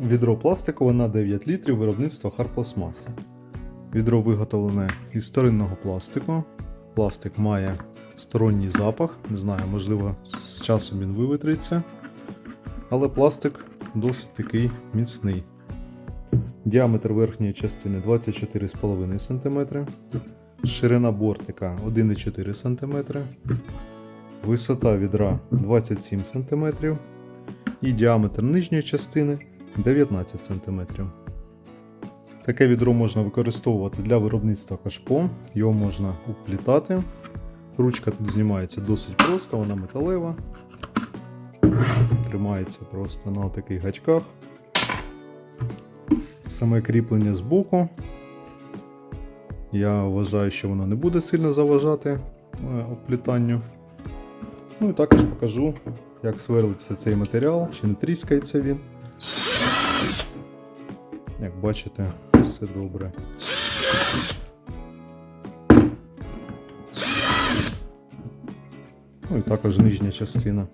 Відро пластикове на 9 літрів виробництва Харпластмаси. Відро виготовлене із старинного пластику. Пластик має сторонній запах, не знаю, можливо, з часом він вивітриться. Але пластик досить такий міцний. Діаметр верхньої частини 24,5 см, ширина бортика 1,4 см, висота відра 27 см і діаметр нижньої частини 19 см. Таке відро можна використовувати для виробництва кашпо, його можна уплітати. Ручка тут знімається досить просто, вона металева. Тримається просто на таких гачках. Саме кріплення з боку. Я вважаю, що воно не буде сильно заважати е, оплітанню. Ну і також покажу, як сверлиться цей матеріал, чи не тріскається він. Як бачите, все добре. Ну і також нижня частина.